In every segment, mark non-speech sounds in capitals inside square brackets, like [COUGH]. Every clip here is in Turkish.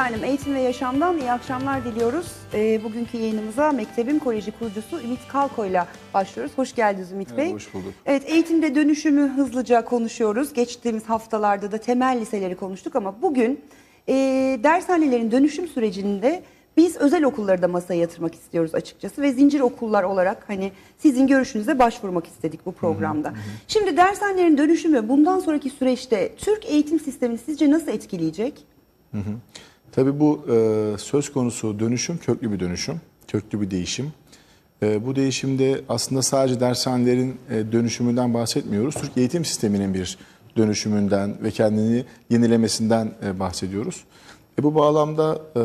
Efendim eğitim ve yaşamdan iyi akşamlar diliyoruz. Ee, bugünkü yayınımıza Mektebim Koleji kurucusu Ümit Kalko ile başlıyoruz. Hoş geldiniz Ümit Bey. hoş bulduk. Evet eğitimde dönüşümü hızlıca konuşuyoruz. Geçtiğimiz haftalarda da temel liseleri konuştuk ama bugün e, dershanelerin dönüşüm sürecinde biz özel okulları da masaya yatırmak istiyoruz açıkçası ve zincir okullar olarak hani sizin görüşünüze başvurmak istedik bu programda. Şimdi dershanelerin dönüşümü bundan sonraki süreçte Türk eğitim sistemini sizce nasıl etkileyecek? Tabii bu e, söz konusu dönüşüm köklü bir dönüşüm, köklü bir değişim. E, bu değişimde aslında sadece dershanelerin e, dönüşümünden bahsetmiyoruz. Türk eğitim sisteminin bir dönüşümünden ve kendini yenilemesinden e, bahsediyoruz. E, bu bağlamda e,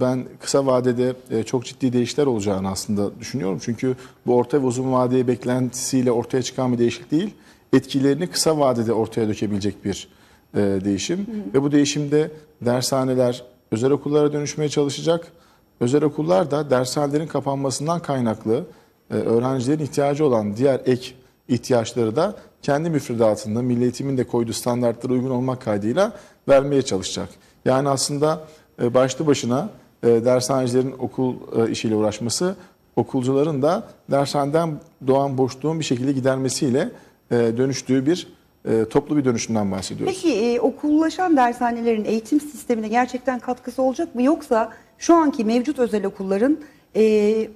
ben kısa vadede e, çok ciddi değişiklikler olacağını aslında düşünüyorum. Çünkü bu orta ve uzun vadeye beklentisiyle ortaya çıkan bir değişiklik değil, etkilerini kısa vadede ortaya dökebilecek bir e, değişim. Ve bu değişimde dershaneler özel okullara dönüşmeye çalışacak. Özel okullar da dershanelerin kapanmasından kaynaklı e, öğrencilerin ihtiyacı olan diğer ek ihtiyaçları da kendi müfredatında Milli Eğitim'in de koyduğu standartlara uygun olmak kaydıyla vermeye çalışacak. Yani aslında e, başlı başına e, dershanecilerin okul işiyle uğraşması, okulcuların da dershaneden doğan boşluğun bir şekilde gidermesiyle dönüştüğü bir e, toplu bir dönüşümden bahsediyoruz. Peki e, okullaşan dershanelerin eğitim sistemine gerçekten katkısı olacak mı? Yoksa şu anki mevcut özel okulların e,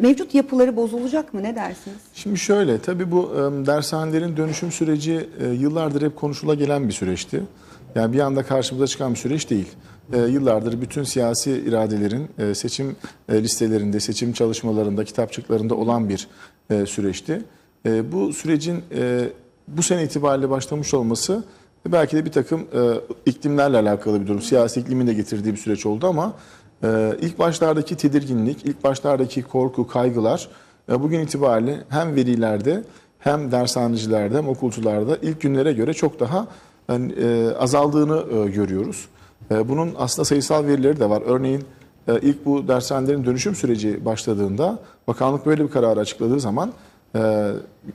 mevcut yapıları bozulacak mı? Ne dersiniz? Şimdi şöyle, tabii bu e, dershanelerin dönüşüm süreci e, yıllardır hep konuşula gelen bir süreçti. Yani bir anda karşımıza çıkan bir süreç değil. E, yıllardır bütün siyasi iradelerin e, seçim e, listelerinde, seçim çalışmalarında, kitapçıklarında olan bir e, süreçti. E, bu sürecin e, bu sene itibariyle başlamış olması belki de bir takım e, iklimlerle alakalı bir durum. Siyasi iklimin de getirdiği bir süreç oldu ama e, ilk başlardaki tedirginlik, ilk başlardaki korku, kaygılar e, bugün itibariyle hem velilerde hem dershanecilerde hem okulcularda ilk günlere göre çok daha yani, e, azaldığını e, görüyoruz. E, bunun aslında sayısal verileri de var. Örneğin e, ilk bu dershanelerin dönüşüm süreci başladığında bakanlık böyle bir karar açıkladığı zaman e,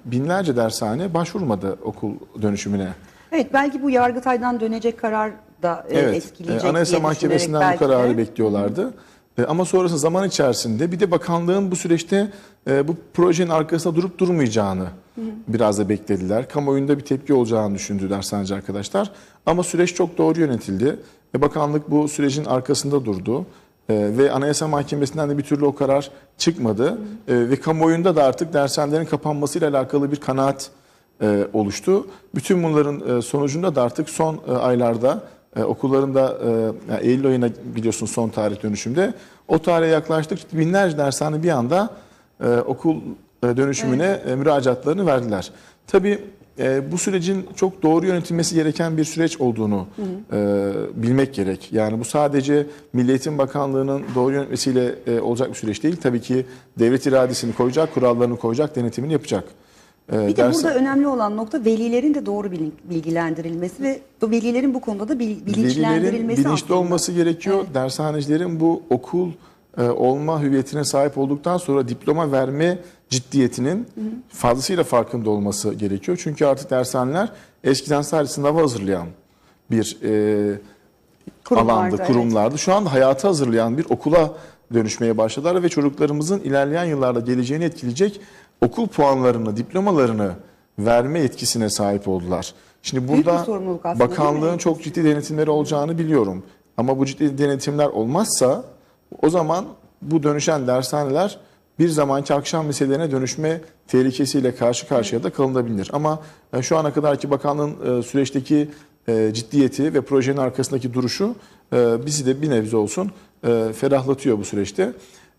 binlerce dershane başvurmadı okul dönüşümüne. Evet belki bu Yargıtay'dan dönecek karar da e, Evet, etkileyecek e, Anayasa diye Mahkemesi'nden düşünerek bu belki kararı bekliyorlardı. E, Ama sonrası zaman içerisinde bir de bakanlığın bu süreçte bu projenin arkasında durup durmayacağını biraz da beklediler. Kamuoyunda bir tepki olacağını düşündü dershaneci arkadaşlar. Ama süreç çok doğru yönetildi. Bakanlık bu sürecin arkasında durdu. E, ve Anayasa Mahkemesi'nden de bir türlü o karar çıkmadı. E, ve kamuoyunda da artık dershanelerin kapanmasıyla alakalı bir kanaat e, oluştu. Bütün bunların e, sonucunda da artık son e, aylarda e, okullarında e, yani Eylül ayına biliyorsun son tarih dönüşümde o tarihe yaklaştıkça binlerce dershane bir anda e, okul e, dönüşümüne e, müracaatlarını verdiler. Tabii e, bu sürecin çok doğru yönetilmesi gereken bir süreç olduğunu e, bilmek gerek. Yani bu sadece Milli Eğitim Bakanlığı'nın doğru yönetmesiyle e, olacak bir süreç değil. Tabii ki devlet iradesini koyacak, kurallarını koyacak, denetimini yapacak. E, Bir de ders- burada önemli olan nokta velilerin de doğru bilgilendirilmesi ve velilerin bu konuda da bil- Velilerin bilinçlendirilmesi bilinçli aslında. olması gerekiyor. Dershanecilerin bu okul e, olma hüviyetine sahip olduktan sonra diploma verme ciddiyetinin fazlasıyla farkında olması gerekiyor. Çünkü artık dershaneler eskiden sadece sınava hazırlayan bir e, Kurumlarda, alandı, evet. kurumlardı. Şu anda hayata hazırlayan bir okula dönüşmeye başladılar ve çocuklarımızın ilerleyen yıllarda geleceğini etkileyecek okul puanlarını, diplomalarını verme yetkisine sahip oldular. Şimdi burada aslında, bakanlığın çok ciddi denetimleri olacağını biliyorum. Ama bu ciddi denetimler olmazsa o zaman bu dönüşen dershaneler bir zamanki akşam liselerine dönüşme tehlikesiyle karşı karşıya da kalınabilir. Ama e, şu ana kadarki bakanlığın e, süreçteki e, ciddiyeti ve projenin arkasındaki duruşu bizi de bir nebze olsun ferahlatıyor bu süreçte.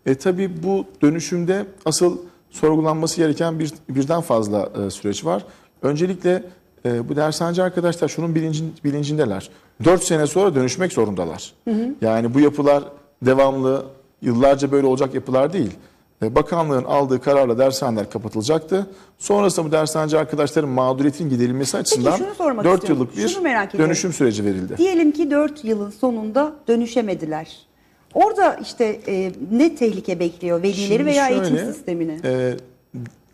E, tabii bu dönüşümde asıl sorgulanması gereken bir birden fazla süreç var. Öncelikle e, bu dershaneci arkadaşlar şunun bilincin, bilincindeler. 4 sene sonra dönüşmek zorundalar. Yani bu yapılar devamlı yıllarca böyle olacak yapılar değil. Bakanlığın aldığı kararla dershaneler kapatılacaktı. Sonrasında bu dershaneci arkadaşların mağduriyetin giderilmesi açısından sormak 4 istiyorum. yıllık bir dönüşüm süreci verildi. Diyelim ki 4 yılın sonunda dönüşemediler. Orada işte e, ne tehlike bekliyor velileri Şimdi veya şöyle, eğitim sistemini? E,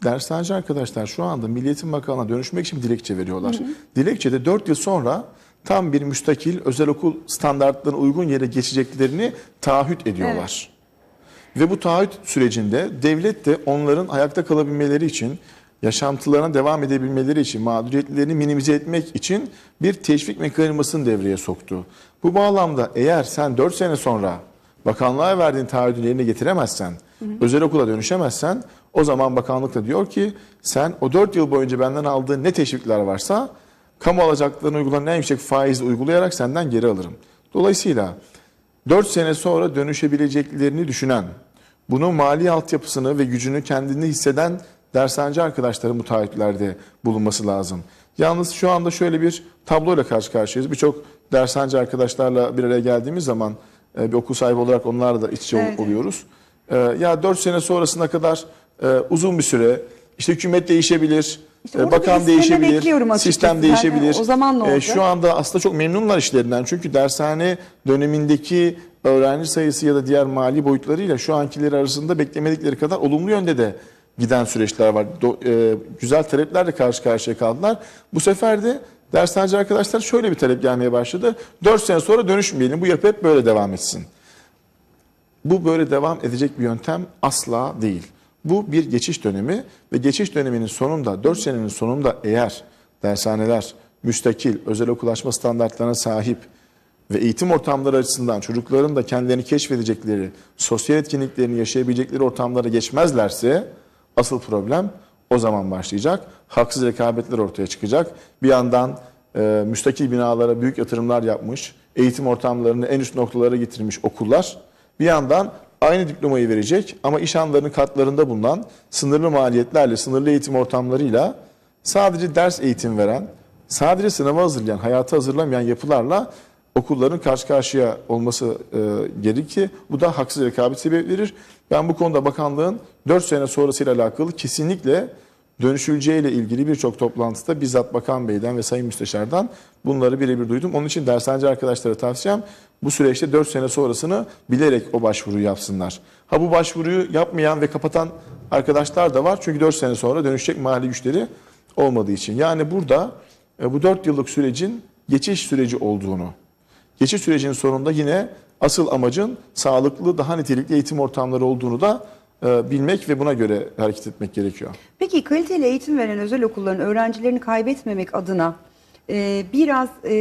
dershaneci arkadaşlar şu anda Milli Eğitim Bakanlığı'na dönüşmek için dilekçe veriyorlar. Dilekçede 4 yıl sonra tam bir müstakil özel okul standartlarına uygun yere geçeceklerini taahhüt ediyorlar. Ve bu taahhüt sürecinde devlet de onların ayakta kalabilmeleri için, yaşantılarına devam edebilmeleri için, mağduriyetlerini minimize etmek için bir teşvik mekanizmasını devreye soktu. Bu bağlamda eğer sen 4 sene sonra bakanlığa verdiğin taahhüdü yerine getiremezsen, özel okula dönüşemezsen o zaman bakanlık da diyor ki sen o 4 yıl boyunca benden aldığın ne teşvikler varsa kamu alacaklarına uygulanan en yüksek faizle uygulayarak senden geri alırım. Dolayısıyla 4 sene sonra dönüşebileceklerini düşünen, bunun mali altyapısını ve gücünü kendinde hisseden dershaneci arkadaşların bu taahhütlerde bulunması lazım. Yalnız şu anda şöyle bir tabloyla karşı karşıyayız. Birçok dershaneci arkadaşlarla bir araya geldiğimiz zaman e, bir okul sahibi olarak onlarla da iç içe Evet. oluyoruz. E, Ya 4 sene sonrasına kadar e, uzun bir süre işte hükümet değişebilir, İşte e, bakan değişebilir, sistem değişebilir. o zaman ne E, olacak? Şu anda aslında çok memnunlar işlerinden. Çünkü dershane dönemindeki öğrenci sayısı ya da diğer mali boyutlarıyla şu ankileri arasında beklemedikleri kadar olumlu yönde de giden süreçler var. Do- e, güzel taleplerle karşı karşıya kaldılar. Bu sefer de dershaneci arkadaşlar şöyle bir talep gelmeye başladı. 4 sene sonra dönüşmeyelim. Bu yapı hep böyle devam etsin. Bu böyle devam edecek bir yöntem asla değil. Bu bir geçiş dönemi ve geçiş döneminin sonunda 4 senenin sonunda eğer dershaneler müstakil, özel okulaşma standartlarına sahip ve eğitim ortamları açısından çocukların da kendilerini keşfedecekleri, sosyal etkinliklerini yaşayabilecekleri ortamlara geçmezlerse asıl problem o zaman başlayacak. Haksız rekabetler ortaya çıkacak. Bir yandan e, müstakil binalara büyük yatırımlar yapmış, eğitim ortamlarını en üst noktalara getirmiş okullar bir yandan aynı diplomayı verecek ama iş anlarının katlarında bulunan sınırlı maliyetlerle, sınırlı eğitim ortamlarıyla sadece ders eğitim veren, sadece sınava hazırlayan, hayata hazırlamayan yapılarla okulların karşı karşıya olması e, gerekir ki bu da haksız rekabet sebep verir. Ben bu konuda bakanlığın 4 sene sonrasıyla alakalı kesinlikle dönüşüleceğiyle ilgili birçok toplantıda bizzat Bakan Bey'den ve Sayın Müsteşar'dan bunları birebir duydum. Onun için dershaneci arkadaşlara tavsiyem bu süreçte 4 sene sonrasını bilerek o başvuruyu yapsınlar. Ha bu başvuruyu yapmayan ve kapatan arkadaşlar da var. Çünkü 4 sene sonra dönüşecek mali güçleri olmadığı için. Yani burada e, bu 4 yıllık sürecin geçiş süreci olduğunu, geçiş sürecinin sonunda yine asıl amacın sağlıklı, daha nitelikli eğitim ortamları olduğunu da bilmek ve buna göre hareket etmek gerekiyor. Peki kaliteli eğitim veren özel okulların öğrencilerini kaybetmemek adına e, biraz e,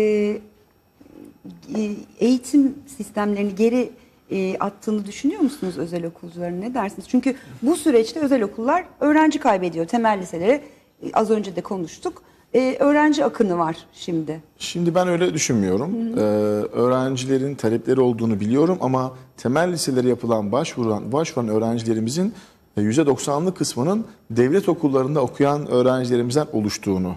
e, eğitim sistemlerini geri e, attığını düşünüyor musunuz özel okulcuların ne dersiniz? Çünkü bu süreçte özel okullar öğrenci kaybediyor. Temel liselere e, az önce de konuştuk. E, öğrenci akını var şimdi. Şimdi ben öyle düşünmüyorum. Ee, öğrencilerin talepleri olduğunu biliyorum ama temel liselere yapılan başvuran, başvuran öğrencilerimizin e, %90'lık kısmının devlet okullarında okuyan öğrencilerimizden oluştuğunu.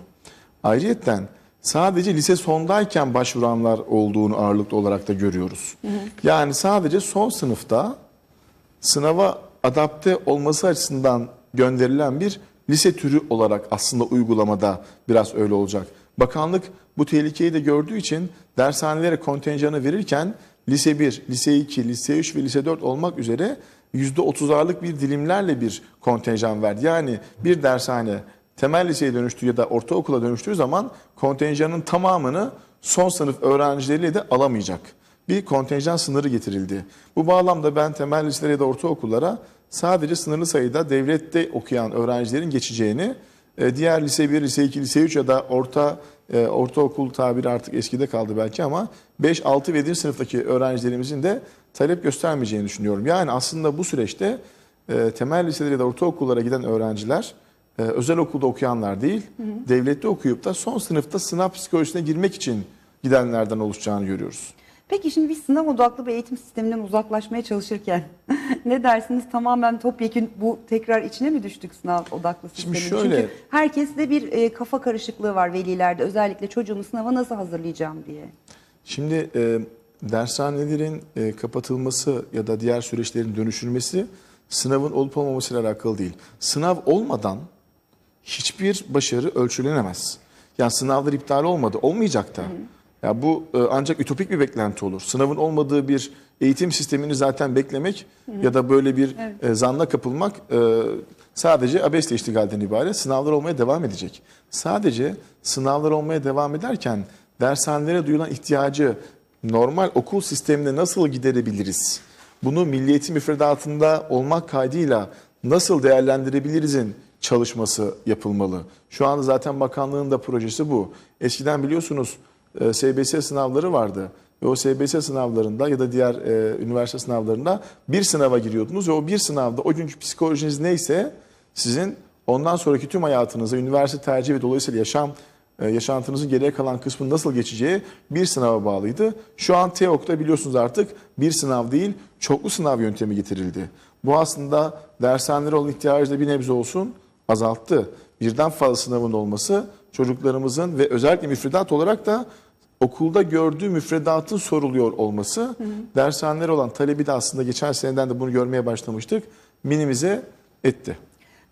Ayrıyeten sadece lise sondayken başvuranlar olduğunu ağırlıklı olarak da görüyoruz. Yani sadece son sınıfta sınava adapte olması açısından gönderilen bir lise türü olarak aslında uygulamada biraz öyle olacak. Bakanlık bu tehlikeyi de gördüğü için dershanelere kontenjanı verirken lise 1, lise 2, lise 3 ve lise 4 olmak üzere %30'arlık bir dilimlerle bir kontenjan verdi. Yani bir dershane temel liseye dönüştüğü ya da ortaokula dönüştüğü zaman kontenjanın tamamını son sınıf öğrencileriyle de alamayacak bir kontenjan sınırı getirildi. Bu bağlamda ben temel liselere ya da ortaokullara sadece sınırlı sayıda devlette okuyan öğrencilerin geçeceğini, e, diğer lise 1, lise 2, lise 3 ya da orta e, ortaokul tabiri artık eskide kaldı belki ama 5, 6 ve 7. sınıftaki öğrencilerimizin de talep göstermeyeceğini düşünüyorum. Yani aslında bu süreçte e, temel liselere ya da ortaokullara giden öğrenciler özel okulda okuyanlar değil, devlette okuyup da son sınıfta sınav psikolojisine girmek için gidenlerden oluşacağını görüyoruz. Peki şimdi biz sınav odaklı bir eğitim sisteminden uzaklaşmaya çalışırken [LAUGHS] ne dersiniz tamamen topyekün bu tekrar içine mi düştük sınav odaklı Şimdi sistemin? şöyle- Çünkü herkeste bir e, kafa karışıklığı var velilerde özellikle çocuğumu sınava nasıl hazırlayacağım diye. Şimdi e, dershanelerin e, kapatılması ya da diğer süreçlerin dönüşülmesi sınavın olup olmamasıyla alakalı değil. Sınav olmadan hiçbir başarı ölçülenemez. Yani sınavlar iptal olmadı, olmayacak da. Ya bu e, ancak ütopik bir beklenti olur. Sınavın olmadığı bir eğitim sistemini zaten beklemek ya da böyle bir e, zanla kapılmak e, sadece abesle iştigalden ibaret. Sınavlar olmaya devam edecek. Sadece sınavlar olmaya devam ederken dershanelere duyulan ihtiyacı normal okul sistemine nasıl giderebiliriz? Bunu milli eğitim müfredatında olmak kaydıyla nasıl değerlendirebilirizin çalışması yapılmalı. Şu anda zaten bakanlığın da projesi bu. Eskiden biliyorsunuz e, SBS sınavları vardı. Ve o SBS sınavlarında ya da diğer e, üniversite sınavlarında bir sınava giriyordunuz ve o bir sınavda o günkü psikolojiniz neyse sizin ondan sonraki tüm hayatınıza, üniversite tercih ve dolayısıyla yaşam e, yaşantınızın geriye kalan kısmı nasıl geçeceği bir sınava bağlıydı. Şu an TEOK'ta biliyorsunuz artık bir sınav değil çoklu sınav yöntemi getirildi. Bu aslında dershanelere olan ihtiyacı da bir nebze olsun azalttı. Birden fazla sınavın olması çocuklarımızın ve özellikle müfredat olarak da okulda gördüğü müfredatın soruluyor olması dershanelere olan talebi de aslında geçen seneden de bunu görmeye başlamıştık minimize etti.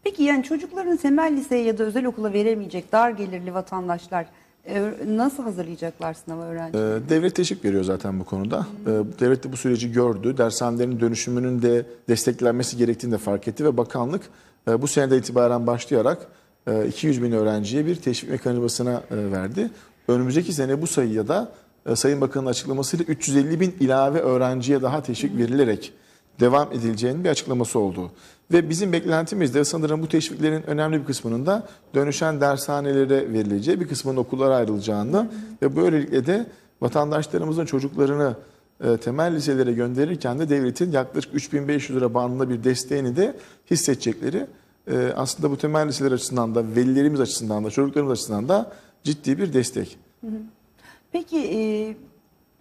Peki yani çocukların temel liseye ya da özel okula veremeyecek dar gelirli vatandaşlar e, nasıl hazırlayacaklar sınava? Ee, Devlet teşvik veriyor zaten bu konuda. Ee, Devlet de bu süreci gördü. Dershanelerin dönüşümünün de desteklenmesi gerektiğini de fark etti ve bakanlık e, bu seneden itibaren başlayarak 200 bin öğrenciye bir teşvik mekanizmasına e, verdi. Önümüzdeki sene bu sayıya da e, Sayın Bakan'ın açıklamasıyla 350 bin ilave öğrenciye daha teşvik verilerek devam edileceğinin bir açıklaması oldu. Ve bizim beklentimiz de sanırım bu teşviklerin önemli bir kısmının da dönüşen dershanelere verileceği, bir kısmının okullara ayrılacağını ve böylelikle de vatandaşlarımızın çocuklarını e, temel liselere gönderirken de devletin yaklaşık 3500 lira bandında bir desteğini de hissedecekleri e, aslında bu temel liseler açısından da velilerimiz açısından da çocuklarımız açısından da ciddi bir destek. Peki e,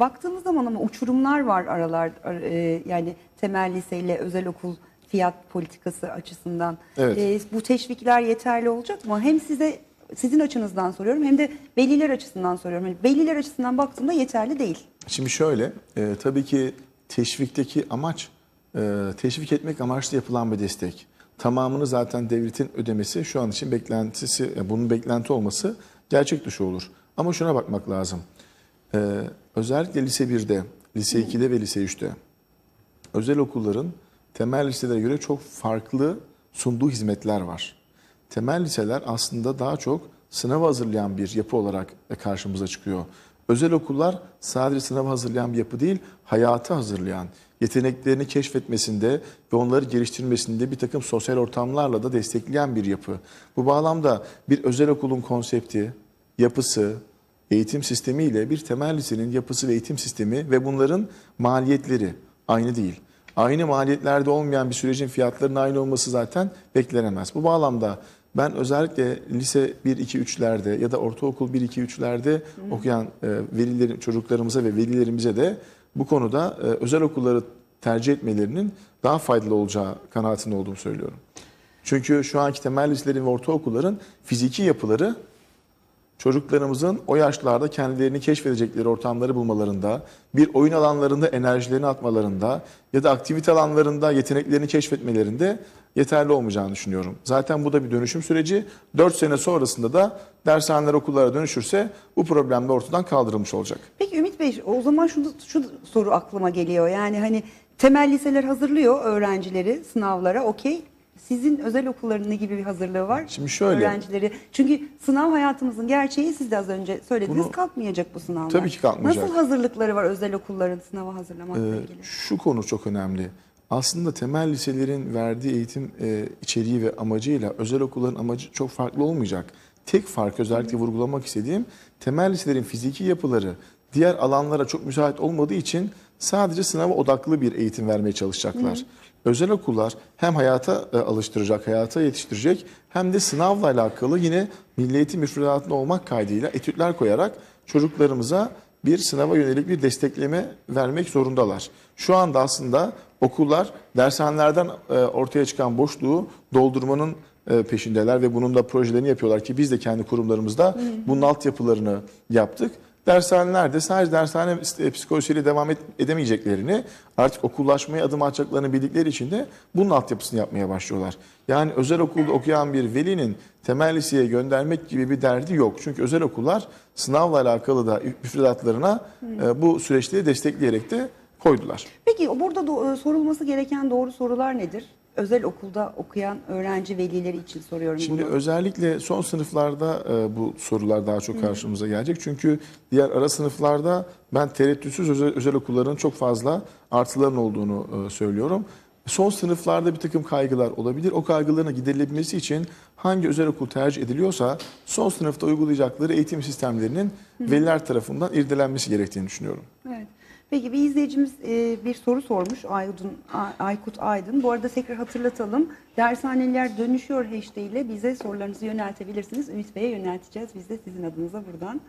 baktığımız zaman ama uçurumlar var aralar ar- e, yani temel liseyle özel okul fiyat politikası açısından. Evet. E, bu teşvikler yeterli olacak mı? Hem size sizin açınızdan soruyorum hem de veliler açısından soruyorum. Yani veliler açısından baktığımda yeterli değil. Şimdi şöyle, e, tabii ki teşvikteki amaç e, teşvik etmek amaçlı yapılan bir destek. Tamamını zaten devletin ödemesi şu an için beklentisi, e, bunun beklenti olması gerçek dışı olur. Ama şuna bakmak lazım. E, özellikle lise 1'de, lise 2'de ve lise 3'te özel okulların temel liselere göre çok farklı sunduğu hizmetler var. Temel liseler aslında daha çok sınava hazırlayan bir yapı olarak karşımıza çıkıyor. Özel okullar sadece sınava hazırlayan bir yapı değil, hayata hazırlayan, yeteneklerini keşfetmesinde ve onları geliştirmesinde bir takım sosyal ortamlarla da destekleyen bir yapı. Bu bağlamda bir özel okulun konsepti, yapısı, eğitim sistemi ile bir temel lisenin yapısı ve eğitim sistemi ve bunların maliyetleri aynı değil. Aynı maliyetlerde olmayan bir sürecin fiyatlarının aynı olması zaten beklenemez. Bu bağlamda ben özellikle lise 1-2-3'lerde ya da ortaokul 1-2-3'lerde okuyan e, velilerin, çocuklarımıza ve velilerimize de bu konuda e, özel okulları tercih etmelerinin daha faydalı olacağı kanaatinde olduğumu söylüyorum. Çünkü şu anki temel liselerin ve ortaokulların fiziki yapıları çocuklarımızın o yaşlarda kendilerini keşfedecekleri ortamları bulmalarında, bir oyun alanlarında enerjilerini atmalarında ya da aktivite alanlarında yeteneklerini keşfetmelerinde yeterli olmayacağını düşünüyorum. Zaten bu da bir dönüşüm süreci. 4 sene sonrasında da dershaneler okullara dönüşürse bu problem de ortadan kaldırılmış olacak. Peki Ümit Bey o zaman şu, şu soru aklıma geliyor. Yani hani temel liseler hazırlıyor öğrencileri sınavlara okey. Sizin özel okulların ne gibi bir hazırlığı var? Şimdi şöyle. Öğrencileri. Çünkü sınav hayatımızın gerçeği siz de az önce söylediniz Bunu- kalkmayacak bu sınavlar. Tabii ki kalkmayacak. Nasıl hazırlıkları var özel okulların sınava hazırlamakla Ee, ilgili? şu konu çok önemli. Aslında temel liselerin verdiği eğitim e, içeriği ve amacıyla özel okulların amacı çok farklı olmayacak. Tek fark özellikle vurgulamak istediğim temel liselerin fiziki yapıları diğer alanlara çok müsait olmadığı için sadece sınava odaklı bir eğitim vermeye çalışacaklar. Özel okullar hem hayata e, alıştıracak, hayata yetiştirecek hem de sınavla alakalı yine milli eğitim müfredatında olmak kaydıyla etütler koyarak çocuklarımıza bir sınava yönelik bir destekleme vermek zorundalar. Şu anda aslında okullar dershanelerden e, ortaya çıkan boşluğu doldurmanın e, peşindeler ve bunun da projelerini yapıyorlar ki biz de kendi kurumlarımızda bunun altyapılarını yaptık. Dershaneler de sadece dershane e, psikolojisiyle devam edemeyeceklerini artık okullaşmaya adım atacaklarını bildikleri için de bunun altyapısını yapmaya başlıyorlar. Yani özel okulda okuyan bir velinin temel liseye göndermek gibi bir derdi yok. Çünkü özel okullar sınavla alakalı da müfredatlarına e, bu süreçleri destekleyerek de koydular. Peki burada do- e, sorulması gereken doğru sorular nedir? Özel okulda okuyan öğrenci velileri için soruyorum Şimdi bunu. özellikle son sınıflarda e, bu sorular daha çok karşımıza gelecek. Çünkü diğer ara sınıflarda ben tereddütsüz özel, özel okulların çok fazla artıların olduğunu e, söylüyorum. Son sınıflarda bir takım kaygılar olabilir. O kaygıların giderilebilmesi için hangi özel okul tercih ediliyorsa son sınıfta uygulayacakları eğitim sistemlerinin veliler tarafından irdelenmesi gerektiğini düşünüyorum. Evet. Peki bir izleyicimiz e, bir soru sormuş Aydın, Aykut Aydın. Bu arada tekrar hatırlatalım. Dershaneler dönüşüyor hashtag ile bize sorularınızı yöneltebilirsiniz. Ümit Bey'e yönelteceğiz biz de sizin adınıza buradan.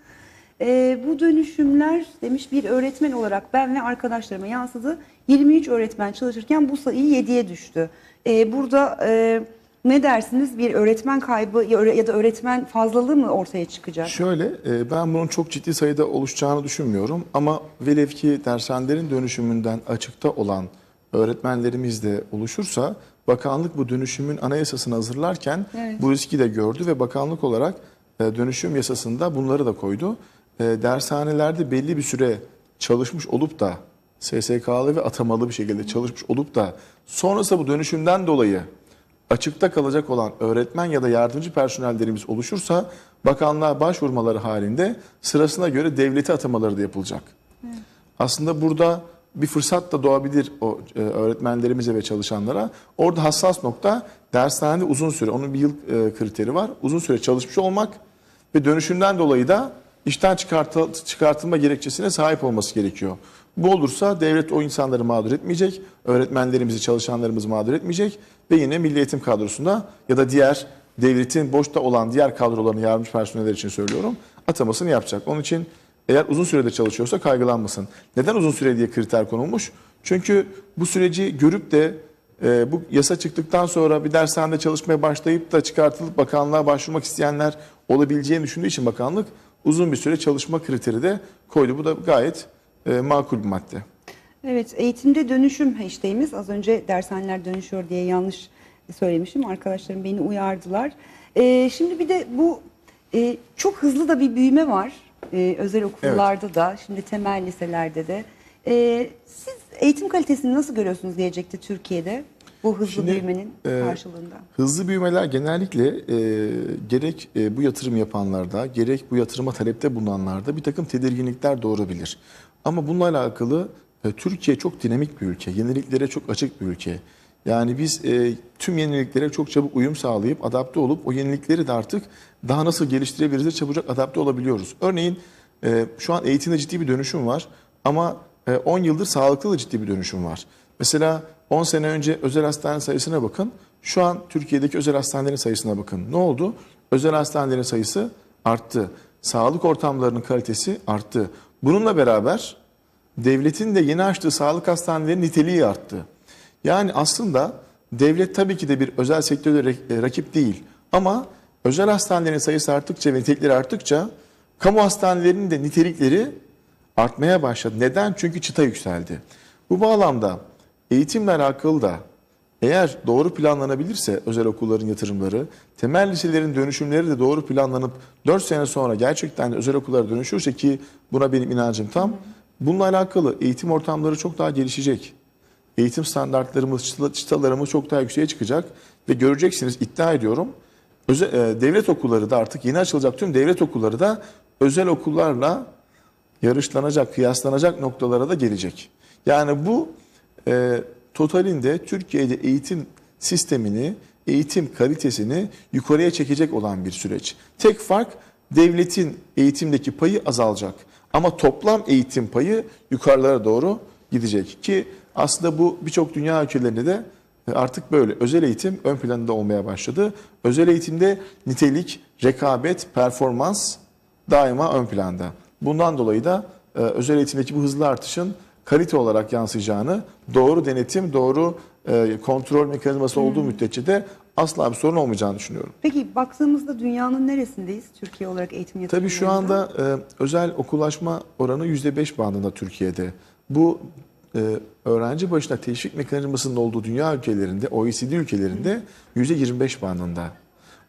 E, bu dönüşümler demiş bir öğretmen olarak ben ve arkadaşlarıma yansıdı. 23 öğretmen çalışırken bu sayı 7'ye düştü. E, burada e, ne dersiniz bir öğretmen kaybı ya da öğretmen fazlalığı mı ortaya çıkacak? Şöyle, e, ben bunun çok ciddi sayıda oluşacağını düşünmüyorum. Ama velev ki dershanelerin dönüşümünden açıkta olan öğretmenlerimiz de oluşursa, bakanlık bu dönüşümün anayasasını hazırlarken Evet. bu riski de gördü ve bakanlık olarak e, dönüşüm yasasında bunları da koydu. E, Dershanelerde belli bir süre çalışmış olup da SSK'lı ve atamalı bir şekilde çalışmış olup da sonrasında bu dönüşümden dolayı açıkta kalacak olan öğretmen ya da yardımcı personellerimiz oluşursa bakanlığa başvurmaları halinde sırasına göre devleti atamaları da yapılacak. Aslında burada bir fırsat da doğabilir o e, öğretmenlerimize ve çalışanlara. Orada hassas nokta dershanede uzun süre, onun bir yıl e, kriteri var. Uzun süre çalışmış olmak ve dönüşümden dolayı da işten çıkartı- çıkartılma gerekçesine sahip olması gerekiyor. Bu olursa devlet o insanları mağdur etmeyecek, öğretmenlerimizi, çalışanlarımızı mağdur etmeyecek ve yine milli eğitim kadrosunda ya da diğer devletin boşta olan diğer kadrolarını yardımcı personeller için söylüyorum atamasını yapacak. Onun için eğer uzun sürede çalışıyorsa kaygılanmasın. Neden uzun süre diye kriter konulmuş? Çünkü bu süreci görüp de e, bu yasa çıktıktan sonra bir dershanede çalışmaya başlayıp da çıkartılıp bakanlığa başvurmak isteyenler olabileceğini düşündüğü için bakanlık uzun bir süre çalışma kriteri de koydu. Bu da gayet e, makul bir madde. Evet, eğitimde dönüşüm hashtagimiz. Az önce dershaneler dönüşüyor diye yanlış söylemişim. Arkadaşlarım beni uyardılar. Ee, şimdi bir de bu e, çok hızlı da bir büyüme var. Ee, özel okullarda da, şimdi temel liselerde de. Ee, siz eğitim kalitesini nasıl görüyorsunuz diyecekti Türkiye'de bu hızlı Şimdi, büyümenin e, karşılığında? Hızlı büyümeler genellikle e, gerek e, bu yatırım yapanlarda gerek bu yatırıma talepte bulunanlarda bir takım tedirginlikler doğurabilir. Ama bununla alakalı e, Türkiye çok dinamik bir ülke, yeniliklere çok açık bir ülke. Yani biz e, tüm yeniliklere çok çabuk uyum sağlayıp adapte olup o yenilikleri de artık daha nasıl geliştirebiliriz çabucak adapte olabiliyoruz. Örneğin e, şu an eğitimde ciddi bir dönüşüm var ama e, 10 yıldır sağlıkta da ciddi bir dönüşüm var. Mesela 10 sene önce özel hastane sayısına bakın. Şu an Türkiye'deki özel hastanelerin sayısına bakın. Ne oldu? Özel hastanelerin sayısı arttı. Sağlık ortamlarının kalitesi arttı. Bununla beraber devletin de yeni açtığı sağlık hastanelerinin niteliği arttı. Yani aslında devlet tabii ki de bir özel sektörde e, rakip değil. Ama özel hastanelerin sayısı arttıkça ve nitelikleri arttıkça kamu hastanelerinin de nitelikleri artmaya başladı. Neden? Çünkü çıta yükseldi. Bu bağlamda eğitimle alakalı da eğer doğru planlanabilirse özel okulların yatırımları, temel liselerin dönüşümleri de doğru planlanıp 4 sene sonra gerçekten özel okullara dönüşürse ki buna benim inancım tam. Bununla alakalı eğitim ortamları çok daha gelişecek. Eğitim standartlarımız, çıta- çıtalarımız çok daha yükseğe çıkacak ve göreceksiniz iddia ediyorum. Özel, e, devlet okulları da artık yeni açılacak tüm devlet okulları da özel okullarla yarışlanacak, kıyaslanacak noktalara da gelecek. Yani bu e, totalinde Türkiye'de eğitim sistemini, eğitim kalitesini yukarıya çekecek olan bir süreç. Tek fark devletin eğitimdeki payı azalacak. Ama toplam eğitim payı yukarılara doğru gidecek. Ki aslında bu birçok dünya ülkelerinde de artık böyle özel eğitim ön planda olmaya başladı. Özel eğitimde nitelik, rekabet, performans daima ön planda. Bundan dolayı da e, özel eğitimdeki bu hızlı artışın kalite olarak yansıyacağını, doğru denetim, doğru e, kontrol mekanizması olduğu müddetçe de asla bir sorun olmayacağını düşünüyorum. Peki baktığımızda dünyanın neresindeyiz Türkiye olarak eğitim Tabii şu yatırımlarında? anda e, özel okullaşma oranı %5 bandında Türkiye'de. Bu e, öğrenci başına teşvik mekanizmasının olduğu dünya ülkelerinde, OECD ülkelerinde %25 bandında.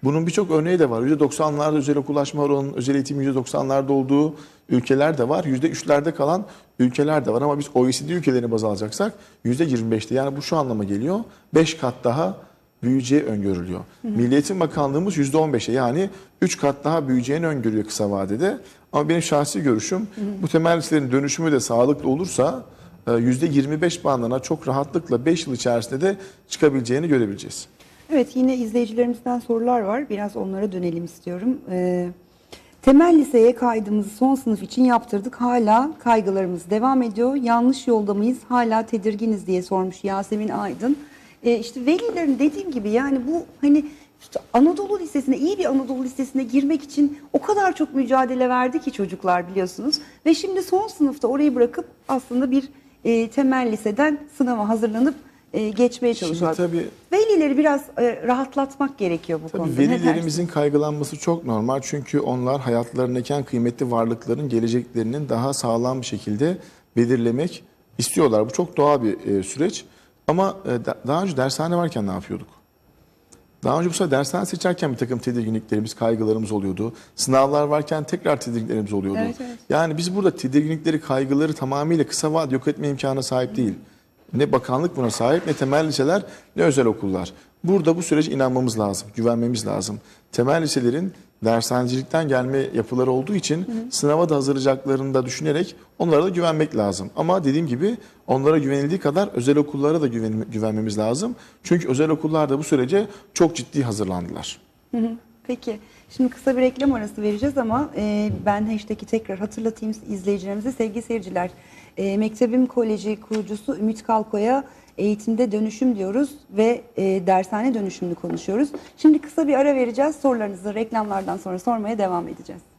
Bunun birçok örneği de var. %90'larda özel okullaşma oranının özel eğitim %90'larda olduğu ülkeler de var. %3'lerde kalan ülkeler de var. Ama biz OECD ülkelerini baz alacaksak %25'te. Yani bu şu anlama geliyor. 5 kat daha büyüyeceği öngörülüyor. Milli Eğitim Bakanlığımız %15'e yani 3 kat daha büyüyeceğini öngörüyor kısa vadede. Ama benim şahsi görüşüm bu temel liselerin dönüşümü de sağlıklı olursa e, %25 bandına çok rahatlıkla 5 yıl içerisinde de çıkabileceğini görebileceğiz. Evet yine izleyicilerimizden sorular var. Biraz onlara dönelim istiyorum. Ee, temel liseye kaydımızı son sınıf için yaptırdık. Hala kaygılarımız devam ediyor. Yanlış yolda mıyız? Hala tedirginiz diye sormuş Yasemin Aydın. Ee, işte velilerin dediğim gibi yani bu hani işte Anadolu Lisesi'ne iyi bir Anadolu Lisesi'ne girmek için o kadar çok mücadele verdi ki çocuklar biliyorsunuz. Ve şimdi son sınıfta orayı bırakıp aslında bir e, temel liseden sınava hazırlanıp e, geçmeye çalışıyorlar. tabii Velileri biraz e, rahatlatmak gerekiyor bu Tabii konuda. Velilerimizin kaygılanması çok normal. Çünkü onlar hayatlarındaki kıymetli varlıkların geleceklerinin daha sağlam bir şekilde belirlemek istiyorlar. Bu çok doğal bir e, süreç. Ama e, da- daha önce dershane varken ne yapıyorduk? Daha önce bu sefer dershane seçerken bir takım tedirginliklerimiz, kaygılarımız oluyordu. Sınavlar varken tekrar tedirginliklerimiz oluyordu. Evet, evet. Yani biz burada tedirginlikleri, kaygıları tamamıyla kısa vadede yok etme imkanına sahip değil. Ne bakanlık buna sahip, ne temel liseler, ne özel okullar. Burada bu sürece inanmamız lazım, güvenmemiz lazım. Temel liselerin dershanecilikten gelme yapıları olduğu için sınava da hazırlayacaklarını da düşünerek onlara da güvenmek lazım. Ama dediğim gibi onlara güvenildiği kadar özel okullara da güven- güvenmemiz lazım. Çünkü özel okullar da bu sürece çok ciddi hazırlandılar. Hı hı. Peki. Şimdi kısa bir reklam arası vereceğiz ama e, ben hashtag'i tekrar hatırlatayım izleyicilerimize. Sevgili seyirciler, e, Mektebim Koleji kurucusu Ümit Kalko'ya eğitimde dönüşüm diyoruz ve e, dershane dönüşümünü konuşuyoruz. Şimdi kısa bir ara vereceğiz. Sorularınızı reklamlardan sonra sormaya devam edeceğiz.